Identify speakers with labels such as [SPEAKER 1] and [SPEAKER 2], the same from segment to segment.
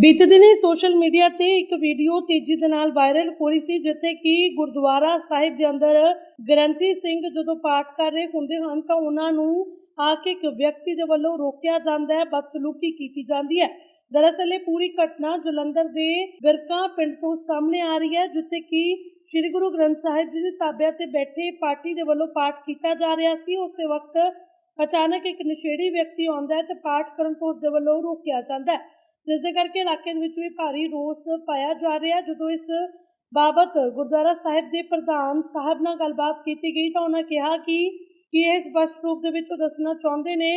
[SPEAKER 1] ਬੀਤੇ ਦਿਨੀ social media ਤੇ ਇੱਕ ਵੀਡੀਓ ਤੇਜ਼ੀ ਦੇ ਨਾਲ ਵਾਇਰਲ ਹੋ ਰਹੀ ਸੀ, ਜਿੱਥੇ ਕਿ ਗੁਰਦੁਆਰਾ ਸਾਹਿਬ ਦੇ ਅੰਦਰ ਗ੍ਰੰਥੀ ਸਿੰਘ ਜਦੋਂ ਪਾਠ ਕਰ ਰਹੇ ਹੁੰਦੇ ਹਨ ਤਾਂ ਉਹਨਾਂ ਨੂੰ ਆ ਕੇ ਇੱਕ ਵਿਅਕਤੀ ਦੇ ਵੱਲੋਂ ਰੋਕਿਆ ਜਾਂਦਾ ਹੈ, ਬਦਸਲੂਕੀ ਕੀਤੀ ਜਾਂਦੀ ਹੈ। ਦਰਅਸਲ ਇਹ ਪੂਰੀ ਘਟਨਾ ਜਲੰਧਰ ਦੇ ਵਿਰਕਾ ਪਿੰਡ ਤੋਂ ਸਾਹਮਣੇ ਆ ਰਹੀ ਹੈ, ਜਿੱਥੇ ਕਿ ਸ੍ਰੀ ਗੁਰੂ ਗ੍ਰੰਥ ਸਾਹਿਬ ਜੀ ਦੇ ਤਾਬਿਆਂ ਤੇ ਬੈਠੇ ਪਾਰਟੀ ਦੇ ਵੱਲੋਂ ਪਾਠ ਕੀਤਾ ਜਾ ਰਿਹਾ ਸੀ। ਉਸੇ ਵਕਤ ਅਚਾਨਕ ਇੱਕ ਨਸ਼ੇੜੀ ਵਿਅਕਤੀ ਆਉਂਦਾ ਹੈ ਤੇ ਪਾਠ ਕਰਨ ਤੋਂ ਉਸ ਦੇ ਵੱਲੋਂ ਰੋਕਿਆ ਜਾਂਦਾ ਹੈ। ਜਿਸ ਦੇ ਕਰਕੇ ਇਲਾਕੇ ਦੇ ਵਿੱਚ ਵੀ ਭਾਰੀ ਰੋਸ ਪਾਇਆ ਜਾ ਰਿਹਾ। ਜਦੋਂ ਇਸ ਬਾਬਤ ਗੁਰਦੁਆਰਾ ਸਾਹਿਬ ਦੇ ਪ੍ਰਧਾਨ ਸਾਹਿਬ ਨਾਲ ਗੱਲਬਾਤ ਕੀਤੀ ਗਈ ਤਾਂ ਉਹਨਾਂ ਕਿਹਾ ਕਿ ਕਿ ਇਹ ਸਪਸ਼ਟ ਰੂਪ ਦੇ ਵਿੱਚ ਉਹ ਦੱਸਣਾ ਚਾਹੁੰਦੇ ਨੇ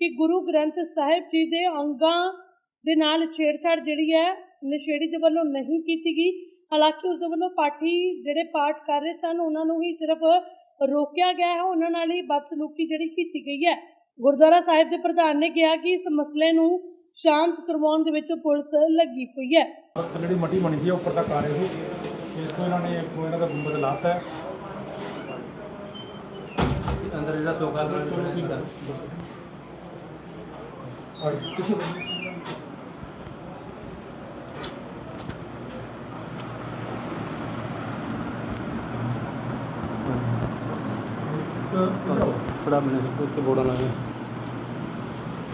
[SPEAKER 1] ਕਿ ਗੁਰੂ ਗ੍ਰੰਥ ਸਾਹਿਬ ਜੀ ਦੇ ਅੰਗਾਂ ਦੇ ਨਾਲ ਛੇੜਛਾੜ ਜਿਹੜੀ ਹੈ, ਨਸ਼ੇੜੀ ਦੇ ਵੱਲੋਂ ਨਹੀਂ ਕੀਤੀ ਗਈ। ਹਾਲਾਂਕਿ ਉਸ ਦੇ ਵੱਲੋਂ ਪਾਠੀ ਜਿਹੜੇ ਪਾਠ ਕਰ ਰਹੇ ਸਨ, ਉਹਨਾਂ ਨੂੰ ਹੀ ਸਿਰਫ ਰੋਕਿਆ ਗਿਆ ਹੈ। ਉਹਨਾਂ ਨਾਲ ਹੀ ਬਦਸਲੂਕੀ ਜਿਹੜੀ ਕੀਤੀ ਗਈ ਹੈ। ਗੁਰਦੁਆਰਾ ਸਾਹਿਬ ਦੇ ਪ੍ਰਧਾਨ ਨੇ ਕਿਹਾ ਕਿ ਇਸ ਮਸਲੇ ਨੂੰ ਸ਼ਾਂਤ ਕਰਵਾਉਣ ਦੇ ਵਿੱਚ ਪੁਲਿਸ ਲੱਗੀ ਹੋਈ ਹੈ।
[SPEAKER 2] ਜਿਹੜੀ ਮੱਟੀ ਬਣੀ ਸੀ ਉੱਪਰ ਤੱਕ ਆ ਰਹੀ ਸੀ। ਇੱਥੋਂ ਇਹਨਾਂ ਨੇ ਇੱਥੋਂ ਇਹਨਾਂ ਦਾ ਗੁੰਬਦ ਲਾਤਾ ਹੈ।
[SPEAKER 3] ਅੰਦਰ ਜਿਹੜਾ ਸੋਕਾ ਬਣਿਆ
[SPEAKER 2] ਔਰ ਕਿਸੇ
[SPEAKER 3] ਥੋੜਾ ਮੈਨੂੰ ਉੱਥੇ ਬੋੜਾ ਲੱਗੇ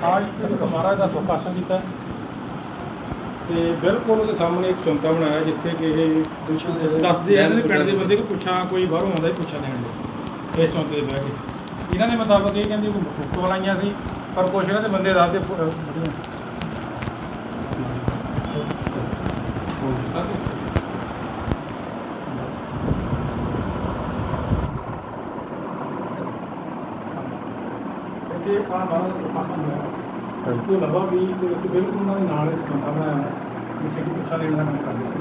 [SPEAKER 2] ਆਜ ਇੱਕ ਮਹਾਰਾਜ ਦਾ ਸੁਖਾਸਨ ਕੀਤਾ। ਤੇ ਬਿਲਕੁਲ ਉਹਦੇ ਸਾਹਮਣੇ ਇੱਕ ਚੌਂਕਾ ਬਣਾਇਆ ਜਿੱਥੇ ਕਿ ਇਹ ਦੱਸਦੇ ਆ ਕਿ ਪਿੰਡ ਦੇ ਬੰਦੇ ਕੋ ਪੁੱਛਾਂ ਕੋਈ ਬਾਹਰੋਂ ਆਉਂਦਾ ਹੀ ਪੁੱਛਾਂ ਲੈਣ ਲਈ ਇਹ ਚੌਂਕੇ ਤੇ ਬਹਿ ਕੇ। ਇਹਨਾਂ ਦੇ ਮੁਤਾਬਕ ਇਹ ਕਹਿੰਦੇ ਕੋਈ ਫੋਟੋ ਲਾਈਆਂ ਸੀ ਪਰ ਕੁਛ ਇਹਨਾਂ ਦੇ ਬੰਦੇ ਦੱਸਦੇ ਬੜੀਆਂ ਇੱਥੇ ਆ ਮਹਾਰਾਜ ਦਾ ਸੁਖਾਸਨ ਹੋਇਆ ਉਸ ਤੋਂ ਇਲਾਵਾ ਵੀ ਇਹਦੇ ਵਿੱਚ ਬਿਲਕੁਲ ਉਹਨਾਂ ਦੇ ਨਾਲ ਇੱਕ ਚੌਂਕਾ ਬਣਾਇਆ ਹੈ ਜਿੱਥੇ ਕਿ ਪੁੱਛਾਂ ਲੈਣ ਦਾ ਕੰਮ ਕਰਦੇ ਸੀ।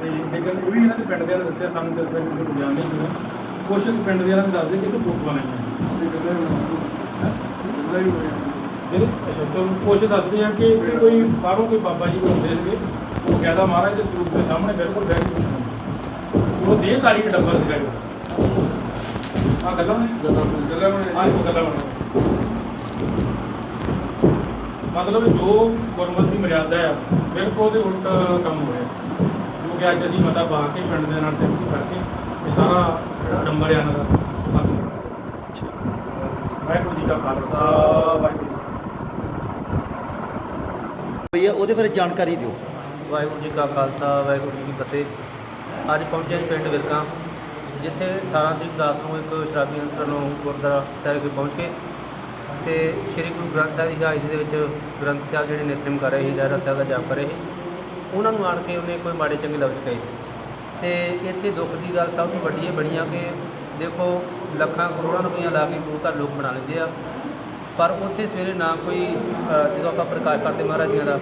[SPEAKER 2] ਤੇ ਲੇਕਿਨ ਇਹ ਵੀ ਇਹਨਾਂ ਦੇ ਪਿੰਡ ਦੇ ਨੇ ਦੱਸਿਆ ਸਾਨੂੰ ਤੇ ਇਸ ਬਾਰੇ ਕੋਈ ਗਿਆਨ ਨਹੀਂ ਸੀਗਾ। ਕੁਛ ਪਿੰਡ ਦੇ ਨੇ ਦੱਸਦੇ ਕਿ ਇੱਥੇ ਫੋਟੋਆਂ ਲਾਈਆਂ ਜਿਹੜੇ ਅੱਛਾ ਤੋਂ ਕੁਛ ਦੱਸਦੇ ਆ ਕਿ ਇੱਥੇ ਕੋਈ ਬਾਹਰੋਂ ਕੋਈ ਬਾਬਾ ਜੀ ਹੁੰਦੇ ਸੀਗੇ ਉਹ ਕਹਿੰਦਾ ਮਹਾਰਾਜ ਦੇ ਸਰੂਪ ਦੇ ਸਾਹਮਣੇ ਬਿਲਕੁਲ ਬੈਠ ਕੇ ਪੁੱਛਣਾ ਉਹ ਦੇਹਧਾਰੀ ਦਾ ਡੱਬਾ ਸੀਗਾ ਆ ਗੱਲਾਂ ਨੇ?
[SPEAKER 3] ਜਦੋਂ
[SPEAKER 2] ਆਹ ਕੋ ਗੱਲਾਂ ਬਣਾ ਮਤਲਬ ਜੋ ਗੁਰਮਤਿ ਦੀ ਮਰਿਆਦਾ ਹੈ ਬਿਲਕੁਲ ਉਹਦੇ ਉਲਟ ਕੰਮ ਹੋ ਰਿਹਾ। ਜੋ ਕਿ ਅੱਜ ਅਸੀਂ ਮਤਾ ਪਾ ਕੇ ਪਿੰਡ ਦੇ ਨਾਲ ਸਹਿਮਤੀ ਕਰਕੇ ਇਹ ਸਾਰਾ ਜਿਹੜਾ ਨੰਬਰ ਹੈ ਇਹਨਾਂ ਦਾ ਖਤਮ ਵਾਹਿਗੁਰੂ ਜੀ ਕਾ ਖਾਲਸਾ ਵਾਹਿਗੁਰੂ ਜੀ ਕੀ ਫਤਿਹ।
[SPEAKER 4] ਹੋਈ ਹੈ ਉਹਦੇ ਬਾਰੇ ਜਾਣਕਾਰੀ ਦਿਓ।
[SPEAKER 3] ਵਾਹਿਗੁਰੂ ਜੀ ਕਾ ਖਾਲਸਾ ਵਾਹਿਗੁਰੂ ਜੀ ਕੀ ਫਤਿਹ। ਅੱਜ ਪਹੁੰਚੇ ਹਾਂ ਜੀ ਪਿੰਡ ਵਿਰਕਾਂ ਜਿੱਥੇ 18 ਤਰੀਕ ਰਾਤ ਨੂੰ ਇੱਕ ਸ਼ਰਾਬੀ ਅੰਸਰ ਨੂੰ ਗੁਰਦੁਆਰਾ ਸਾਹਿਬ ਵਿਖੇ ਪਹੁੰਚ ਕੇ ਤੇ ਸ੍ਰੀ ਗੁਰੂ ਗ੍ਰੰਥ ਸਾਹਿਬ ਦੀ ਹਾਜ਼ਰੀ ਦੇ ਵਿੱਚ ਗ੍ਰੰਥ ਸਾਹਿਬ ਜਿਹੜੇ ਨਿਤਨੇਮ ਕਰ ਰਹੇ ਸੀ ਰਹਿਰਾ ਸਾਹਿਬ ਦਾ ਜਾਪ ਕਰ ਰਹੇ ਸੀ, ਉਹਨਾਂ ਨੂੰ ਆਣ ਕੇ ਉਹਨੇ ਕੋਈ ਮਾੜੇ ਚੰਗੇ ਲਫ਼ਜ਼ ਕਹੇ। ਤੇ ਇੱਥੇ ਦੁੱਖ ਦੀ ਗੱਲ ਸਭ ਤੋਂ ਵੱਡੀ ਇਹ ਬਣੀ ਆ ਕਿ ਦੇਖੋ, ਲੱਖਾਂ ਕਰੋੜਾਂ ਰੁਪਈਆ ਲਾ ਕੇ ਗੁਰੂ ਘਰ ਲੋਕ ਬਣਾ ਲੈਂਦੇ ਆ, ਪਰ ਉੱਥੇ ਸਵੇਰੇ ਨਾ ਕੋਈ ਜਦੋਂ ਆਪਾਂ ਪ੍ਰਕਾਸ਼ ਕਰਦੇ ਮਹਾਰਾਜ ਜੀਆਂ ਦਾ,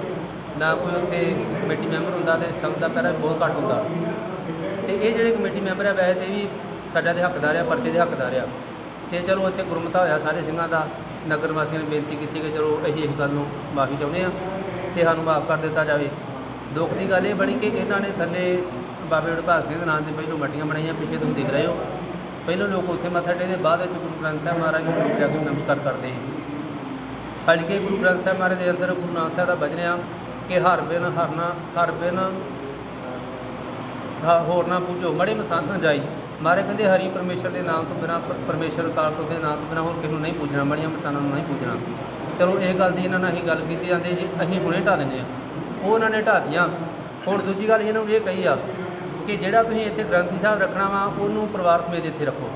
[SPEAKER 3] ਨਾ ਕੋਈ ਉੱਥੇ ਕਮੇਟੀ ਮੈਂਬਰ ਹੁੰਦਾ ਤੇ ਸੰਗਤ ਦਾ ਪੈਰਾ ਬਹੁਤ ਘੱਟ ਹੁੰਦਾ। ਤੇ ਇਹ ਜਿਹੜੇ ਕਮੇਟੀ ਮੈਂਬਰ ਆ, ਵੈਸੇ ਤੇ ਵੀ ਸਾਡਾ ਦੇ ਹੱਕਦਾਰ ਆ, ਪਰਚੇ ਦੇ ਹੱਕਦਾਰ ਆ। ਤੇ ਚਲੋ ਇੱਥੇ ਗੁਰਮਤਾ ਹੋਇਆ ਸਾਰੇ ਸਿੰਘਾਂ ਦਾ, ਨਗਰ ਵਾਸੀਆਂ ਨੇ ਬੇਨਤੀ ਕੀਤੀ ਕਿ ਚਲੋ ਅਸੀਂ ਇਸ ਗੱਲ ਨੂੰ ਮਾਫੀ ਚਾਹੁੰਦੇ ਆ ਤੇ ਸਾਨੂੰ ਮਾਫ ਕਰ ਦਿੱਤਾ ਜਾਵੇ। ਦੁੱਖ ਦੀ ਗੱਲ ਇਹ ਬਣੀ ਕਿ ਇਹਨਾਂ ਨੇ ਥੱਲੇ ਬਾਬੇ ਵਡਭਾਗ ਸਿੰਘ ਦੇ ਨਾਂ ਦੇ ਪਹਿਲੋਂ ਮੱਟੀਆਂ ਬਣਾਈਆਂ, ਪਿੱਛੇ ਤੁਸੀਂ ਦੇਖ ਰਹੇ ਹੋ। ਪਹਿਲੋਂ ਲੋਕ ਉੱਥੇ ਮੱਥਾ ਟੇਕਦੇ, ਬਾਅਦ ਵਿੱਚ ਗੁਰੂ ਗ੍ਰੰਥ ਸਾਹਿਬ ਮਹਾਰਾਜ ਨੂੰ ਲੋਕ ਜਾ ਕੇ ਨਮਸਕਾਰ ਕਰਦੇ ਹਲਕੇ ਗੁਰੂ ਗ੍ਰੰਥ ਸਾਹਿਬ ਮਹਾਰਾਜ ਦੇ ਅੰਦਰ ਗੁਰੂ ਨਾਨਕ ਸਾਹਿਬ ਦਾ ਬਚਨ ਕਿ ਹਰ ਬਿਨ ਹਰਨਾ, ਹਰ ਬਿਨ, ਹਾ- ਹੋਰ ਨਾ ਪੂਜੋ ਮੜੇ ਮਸੰਤ ਨਾ ਜਾਈ। ਮਹਾਰਾਜ ਕਹਿੰਦੇ ਹਰੀ ਪਰਮੇਸ਼ਰ ਦੇ ਨਾਮ ਤੋਂ ਬਿਨਾ ਪਰਮੇਸ਼ਰ ਕਾਲ ਤੋਂ ਦੇ ਨਾਮ ਤੋਂ ਬਿਨਾ ਹੋਰ ਕਿਸੇ ਨੂੰ ਨਹੀਂ ਪੂਜਣਾ, ਮੜੀਆਂ ਮਤਾਨਾਂ ਨੂੰ ਨਹੀਂ ਪੂਜਣਾ। ਚਲੋ ਇਹ ਗੱਲ ਦੀ ਇਹਨਾਂ ਨਾਲ ਅਸੀਂ ਗੱਲ ਕੀਤੀ ਜਾਂਦੀ ਜੀ ਅਸੀਂ ਹੁਣੇ ਢਾ ਦਿੰਦੇ ਆ ਉਹ ਉਹਨਾਂ ਨੇ ਢਾਤੀਆਂ ਹੁਣ ਦੂਜੀ ਗੱਲ ਇਹਨਾਂ ਨੂੰ ਇਹ ਕਹੀ ਆ ਕਿ ਜਿਹੜਾ ਤੁਸੀਂ ਇੱਥੇ ਗ੍ਰੰਥੀ ਸਾਹਿਬ ਰੱਖਣਾ ਵਾ, ਉਹਨੂੰ ਪਰਿਵਾਰ ਸਮੇਤ ਇੱਥੇ ਰੱਖੋ।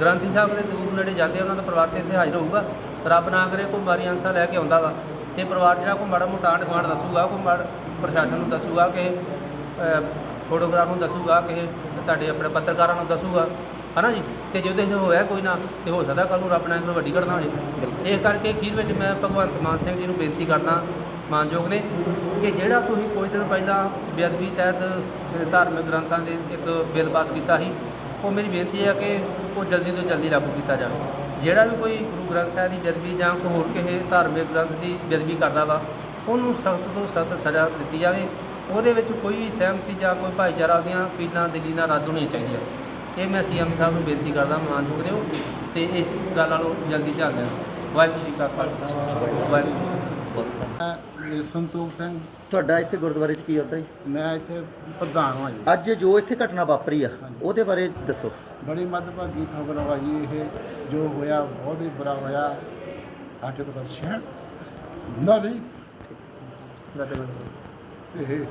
[SPEAKER 3] ਗ੍ਰੰਥੀ ਸਾਹਿਬ ਦੇ ਦੂਰ ਨੇੜੇ ਜਾਂਦੇ ਉਹਨਾਂ ਦਾ ਪਰਿਵਾਰ ਤੇ ਇੱਥੇ ਹਾਜ਼ਰ ਹੋਊਗਾ। ਰੱਬ ਨਾ ਕਰੇ ਕੋਈ ਮਾਰੀ ਅੰਸਾ ਲੈ ਕੇ ਆਉਂਦਾ ਵਾ। ਤੇ ਪਰਿਵਾਰ ਜਿਹੜਾ ਕੋਈ ਮਾੜਾ ਮੋਟਾ ਆਂਢ ਗੁਆਂਢ ਦੱਸੂਗਾ, ਕੋਈ ਮਾੜ ਪ੍ਰਸ਼ਾਸਨ ਨੂੰ ਦੱਸੂਗਾ ਕਿ ਅ, ਫੋਟੋਗ੍ਰਾਫਰ ਨੂੰ ਦੱਸੂਗਾ ਕਿ ਤੁਹਾਡੇ ਆਪਣੇ ਪੱਤਰਕਾਰਾਂ ਨੂੰ ਦੱਸੂਗਾ ਹਨਾ ਜੀ? ਤੇ ਜਦੋਂ ਇਹ ਹੋਇਆ ਕੋਈ ਨਾ ਤੇ ਹੋ ਸਕਦਾ ਕੱਲ ਨੂੰ ਰੱਬ ਨਾਲ ਵੱਡੀ ਘਟਨਾ ਹੋ ਜਾਏ ਇਸ ਕਰਕੇ ਅਖੀਰ ਵਿੱਚ ਮੈਂ ਭਗਵੰਤ ਮਾਨ ਸਿੰਘ ਜੀ ਨੂੰ ਬੇਨਤੀ ਕਰਦਾ ਮਾਨਯੋਗ ਨੇ ਕਿ ਜਿਹੜਾ ਤੁਸੀਂ ਕੁਝ ਦਿਨ ਪਹਿਲਾਂ ਬੇਅਦਬੀ ਤਹਿਤ ਧਾਰਮਿਕ ਗ੍ਰੰਥਾਂ ਦੇ ਇੱਕ ਬਿੱਲ ਪਾਸ ਕੀਤਾ ਸੀ ਉਹ ਮੇਰੀ ਬੇਨਤੀ ਹੈ ਕਿ ਉਹ ਜਲਦੀ ਤੋਂ ਜਲਦੀ ਲਾਗੂ ਕੀਤਾ ਜਾਵੇ। ਜਿਹੜਾ ਵੀ ਕੋਈ ਗੁਰੂ ਗ੍ਰੰਥ ਸਾਹਿਬ ਦੀ ਬੇਅਦਬੀ ਜਾਂ ਕੋਈ ਹੋਰ ਕਿਸੇ ਧਾਰਮਿਕ ਗ੍ਰੰਥ ਦੀ ਬੇਅਦਬੀ ਕਰਦਾ ਵਾ ਉਹਨੂੰ ਸਖਤ ਤੋਂ ਸਖਤ ਸਜ਼ਾ ਦਿੱਤੀ ਜਾਵੇ। ਉਹਦੇ ਵਿੱਚ ਕੋਈ ਵੀ ਸਹਿਮਤੀ ਜਾਂ ਕੋਈ ਭਾਈਚਾਰਾ ਦੀਆਂ ਪੀਲਾਂ ਦਲੀਲਾਂ ਰੱਦ ਹੋਣੀਆਂ ਚਾਹੀਦੀਆਂ। ਇਹ ਮੈਂ ਸੀਐਮ ਸਾਹਿਬ ਨੂੰ ਬੇਨਤੀ ਕਰਦਾ ਮਾਨਯੋਗ ਦਿਓ ਤੇ ਇਸ ਗੱਲ ਨਾਲੋਂ ਜਲਦੀ ਧਿਆਨ ਦੇਣ ਵਾਹਿਗੁਰੂ ਜੀ ਕਾ ਖਾਲਸਾ। ਵਾਹਿਗੁਰੂ
[SPEAKER 4] ਮੈਂ ਸੰਤੋਖ ਸਿੰਘ।
[SPEAKER 5] ਤੁਹਾਡਾ ਇੱਥੇ ਗੁਰਦੁਆਰੇ 'ਚ ਕੀ ਹੁੰਦਾ ਜੀ
[SPEAKER 4] ਮੈਂ ਇੱਥੇ ਪ੍ਰਧਾਨ ਹਾਂ ਜੀ।
[SPEAKER 5] ਅੱਜ ਜੋ ਇੱਥੇ ਘਟਨਾ ਵਾਪਰੀ ਆ। ਉਹਦੇ ਬਾਰੇ ਦੱਸੋ।
[SPEAKER 4] ਬੜੀ ਮੱਦਭਾਗੀ ਖਬਰ ਆ ਜੀ ਇਹ ਜੋ ਹੋਇਆ ਬਹੁਤ ਹੀ ਬੁਰਾ ਹੋਇਆ। ਸਾਡੇ ਤੋਂ ਬਸ ਸ਼ਹਿਰ ਨਾ ਨਹੀਂ ਇਹ।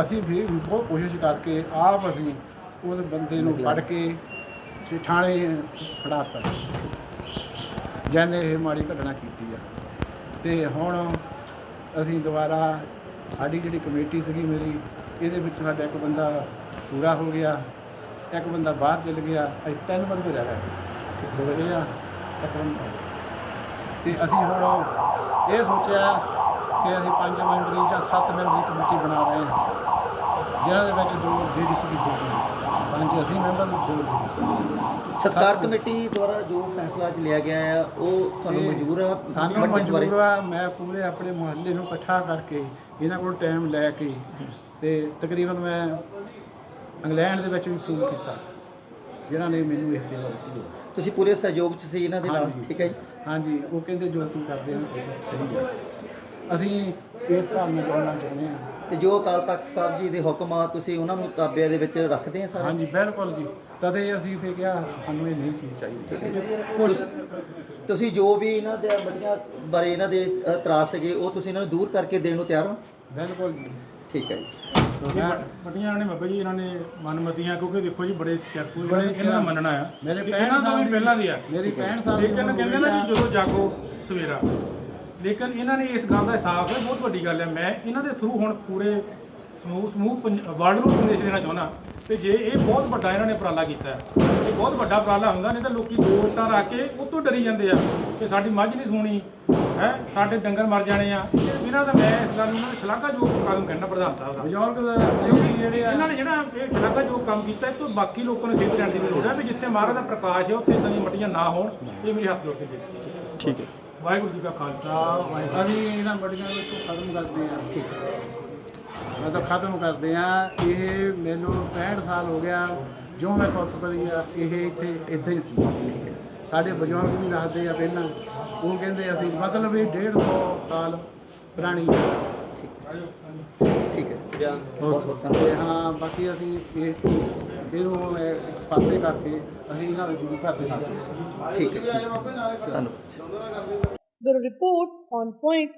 [SPEAKER 4] ਅਸੀਂ ਵੀ ਬਹੁਤ ਕੋਸ਼ਿਸ਼ ਕਰਕੇ ਆਪ ਅਸੀਂ ਉਸ ਬੰਦੇ ਨੂੰ ਫੜ ਕੇ ਤੇ ਥਾਣੇ ਫੜਾਤਾ, ਜਿਹਨੇ ਇਹ ਮਾੜੀ ਘਟਨਾ ਕੀਤੀ ਆ। ਤੇ ਹੁਣ ਅਸੀਂ ਦੁਬਾਰਾ ਸਾਡੀ ਜਿਹੜੀ ਕਮੇਟੀ ਸੀਗੀ ਮੇਰੀ, ਇਹਦੇ ਵਿੱਚ ਸਾਡਾ ਇੱਕ ਬੰਦਾ ਪੂਰਾ ਹੋ ਗਿਆ, ਇੱਕ ਬੰਦਾ ਬਾਹਰ ਚਲ ਗਿਆ, ਅਸੀਂ ਤਿੰਨ ਬੰਦੇ ਰਹਿ ਗਏ। ਹੋ ਗਏ ਆ, ਇੱਕ ਬੰਦਾ ਤੇ ਅਸੀਂ ਹੁਣ ਇਹ ਸੋਚਿਆ ਕਿ ਅਸੀਂ ਪੰਜ ਮੈਂਬਰੀ ਜਾਂ ਸੱਤ ਮੈਂਬਰੀ ਕਮੇਟੀ ਬਣਾ ਰਹੇ ਹਾਂ। ਜਿਹਨਾਂ ਦੇ ਵਿੱਚ ਦੋ ਲੇਡੀਜ਼ ਵੀ ਹੋਣਗੇ ਪੰਜ ਅਸੀਂ ਮੈਂਬਰ ਦੋ ਲੇਡੀਜ਼
[SPEAKER 5] ਸਰਕਾਰ ਕਮੇਟੀ ਦੁਆਰਾ ਜੋ ਫੈਸਲਾ ਅੱਜ ਲਿਆ ਗਿਆ ਆ ਉਹ ਤੁਹਾਨੂੰ ਮਨਜ਼ੂਰ ਆ
[SPEAKER 4] ਸਾਨੂੰ? ਮਨਜ਼ੂਰ ਆ ਮੈਂ ਪੂਰੇ ਆਪਣੇ ਮੁਹੱਲੇ ਨੂੰ ਇਕੱਠਾ ਕਰਕੇ ਇਹਨਾਂ ਕੋਲ ਟਾਈਮ ਲੈ ਕੇ ਤੇ ਤਕਰੀਬਨ ਮੈਂ ਇੰਗਲੈਂਡ ਦੇ ਵਿੱਚ ਵੀ ਫੋਨ ਕੀਤਾ ਜਿਨ੍ਹਾਂ ਨੇ ਮੈਨੂੰ ਇਹ ਸੇਵਾ ਦਿੱਤੀ। ਹੈ
[SPEAKER 5] ਤੁਸੀਂ ਪੂਰੇ ਸਹਿਯੋਗ 'ਚ ਸੀ ਇਹਨਾਂ ਦੇ ਨਾਲ। ਠੀਕ ਹੈ ਜੀ।
[SPEAKER 4] ਹਾਂਜੀ ਉਹ ਕਹਿੰਦੇ ਜੋ ਤੂੰ ਕਰਦੇ ਹੋ ਸਹੀ ਹੈ। ਅਸੀਂ ਇਸ ਕੰਮ ਨੂੰ ਕਰਨਾ ਚਾਹੁੰਦੇ ਹਾਂ।
[SPEAKER 5] ਤੇ ਜੋ ਅਕਾਲ ਤਖਤ ਸਾਹਿਬ ਜੀ ਦੇ ਹੁਕਮ ਆ ਤੁਸੀਂ ਉਹਨਾਂ ਨੂੰ ਤਾਬੇ ਦੇ ਵਿੱਚ ਰੱਖਦੇ ਆ ਸਾਰਾ?
[SPEAKER 4] ਹਾਂਜੀ ਬਿਲਕੁਲ ਜੀ। ਤਦੇ ਅਸੀਂ ਫੇ ਕਿਹਾ ਸਾਨੂੰ ਇਹ ਨਹੀਂ ਚੀਜ਼ ਚਾਹੀਦੀ।
[SPEAKER 5] ਤੁਸ- ਤੁਸੀਂ ਜੋ ਵੀ ਇਹਨਾਂ ਦੇ ਮਟੀਆਂ ਬਾਰੇ ਇਹਨਾਂ ਦੇ ਇਤਰਾਜ਼ ਸੀਗੇ ਉਹ ਤੁਸੀਂ ਇਹਨਾਂ ਨੂੰ ਦੂਰ ਕਰਕੇ ਦੇਣ ਨੂੰ ਤਿਆਰ ਹੋ?
[SPEAKER 4] ਬਿਲਕੁਲ ਜੀ।
[SPEAKER 5] ਠੀਕ ਹੈ ਜੀ।
[SPEAKER 2] ਵੱਡੀਆਂ ਨੇ ਬਾਬਾ ਜੀ ਇਹਨਾਂ ਨੇ ਮਨਮਤੀਆਂ ਕਿਉਂਕਿ ਦੇਖੋ ਜੀ ਬੜੇ ਚਰਪੂ
[SPEAKER 4] ਬੜੇ
[SPEAKER 2] ਇਹਨਾਂ ਦਾ ਮੰਨਣਾ ਆ।
[SPEAKER 4] ਮੇਰੇ
[SPEAKER 2] ਇਹਨਾਂ ਤੋਂ ਵੀ ਪਹਿਲਾਂ ਦੀ ਆ।
[SPEAKER 4] ਮੇਰੀ ਭੈਣ ਸਾਹਿਬ ਦੀ
[SPEAKER 2] ਲੇਕਿਨ ਕਹਿੰਦੇ ਨਾ ਜਦੋਂ ਜਾਗੋ ਸਵੇਰਾ ਲੇਕਿਨ ਇਹਨਾਂ ਨੇ ਇਸ ਗੱਲ ਦਾ ਅਹਿਸਾਸ ਹੈ ਬਹੁਤ ਵੱਡੀ ਗੱਲ ਹੈ। ਮੈਂ ਇਹਨਾਂ ਦੇ ਥਰੂ ਹੁਣ ਪੂਰੇ ਸਮੂਹ ਸਮੂਹ ਵਰਲਡ ਨੂੰ ਸੰਦੇਸ਼ ਦੇਣਾ ਚਾਹੁੰਦਾ ਤੇ ਜੇ ਇਹ ਬਹੁਤ ਵੱਡਾ ਇਹਨਾਂ ਨੇ ਉਪਰਾਲਾ ਕੀਤਾ ਹੈ ਇਹ ਬਹੁਤ ਵੱਡਾ ਉਪਰਾਲਾ ਹੁੰਦਾ ਨਹੀਂ ਤਾਂ ਲੋਕੀ ਦੋ ਇੱਟਾਂ ਰੱਖ ਕੇ ਉਹ ਤੋਂ ਡਰੀ ਜਾਂਦੇ ਆ ਕਿ ਸਾਡੀ ਮੱਝ ਨਹੀਂ ਸੂਣੀ ਹੈ ਸਾਡੇ ਡੰਗਰ ਮਰ ਜਾਣੇ ਆ। ਇਹ ਇਹਨਾਂ ਦਾ ਮੈਂ ਇਸ ਗੱਲ ਨੂੰ ਉਹਨਾਂ ਦੀ ਸ਼ਲਾਘਾਯੋਗ ਕਦਮ ਕਹਿਣਾ ਪ੍ਰਧਾਨ ਸਾਹਿਬ ਦਾ।
[SPEAKER 4] ਬਜ਼ੁਰਗ ਦਾ ਜਿਹੜੇ ਆ
[SPEAKER 2] ਇਹਨਾਂ ਨੇ ਜਿਹੜਾ ਇਹ ਸ਼ਲਾਘਾ ਜੋ ਕੰਮ ਕੀਤਾ ਇਹ ਤੋਂ ਬਾਕੀ ਲੋਕਾਂ ਨੂੰ ਸਿੱਧ ਲੈਣ ਦੀ ਲੋੜ ਹੈ ਵੀ ਜਿੱਥੇ ਮਹਾਰਾਜ ਦਾ ਪ੍ਰਕਾਸ਼ ਹੈ ਉੱਥੇ ਇਦਾਂ ਦੀਆਂ ਮੱਟੀਆਂ ਨਾ ਹੋਣ ਇਹ ਮੇਰੀ ਹੱਥ ਜੋੜ ਕੇ ਹੈ
[SPEAKER 5] ਠੀਕ ਹੈ।
[SPEAKER 2] ਵਾਹਿਗੁਰੂ ਜੀ ਕਾ ਖਾਲਸਾ ਵਾਹਿਗੁਰੂ
[SPEAKER 4] ਅਸੀਂ ਇਹਨਾਂ ਬੜੀਆਂ ਨੂੰ ਇੱਥੋਂ ਖਤਮ ਕਰਦੇ ਹਾਂ। ਠੀਕ ਮਤਲਬ ਖਤਮ ਕਰਦੇ ਹਾਂ। ਇਹ ਮੈਨੂੰ 65 ਸਾਲ ਹੋ ਗਿਆ ਜੋ ਮੈਂ ਸੁਰਤ ਕਰੀ ਆ ਇਹ ਇੱਥੇ ਇਦਾਂ ਹੀ ਸੀ। ਸਾਡੇ ਬਜ਼ੁਰਗ ਵੀ ਦੱਸਦੇ ਆ ਪਹਿਲਾਂ ਉਹ ਕਹਿੰਦੇ ਅਸੀਂ ਮਤਲਬ ਇਹ 150 ਸਾਲ ਪੁਰਾਣੀ ਹੈ
[SPEAKER 5] ਠੀਕ ਹੈ।
[SPEAKER 3] ਬਿਆਨ
[SPEAKER 5] ਬਹੁਤ ਬਹੁਤ
[SPEAKER 4] ਤੇ ਹਾਂ ਬਾਕੀ ਅਸੀਂ ਇਹ ਇਹਨੂੰ ਪਾਸੇ ਕਰਕੇ ਅਸੀਂ ਇਹਨਾਂ ਦੇ ਗੁਰੂ ਘਰ ਦੇ ਨਾਲ।
[SPEAKER 5] ਠੀਕ ਹੈ ਠੀਕ ਹੈ। ਧੰਨਵਾਦ।
[SPEAKER 1] The report on point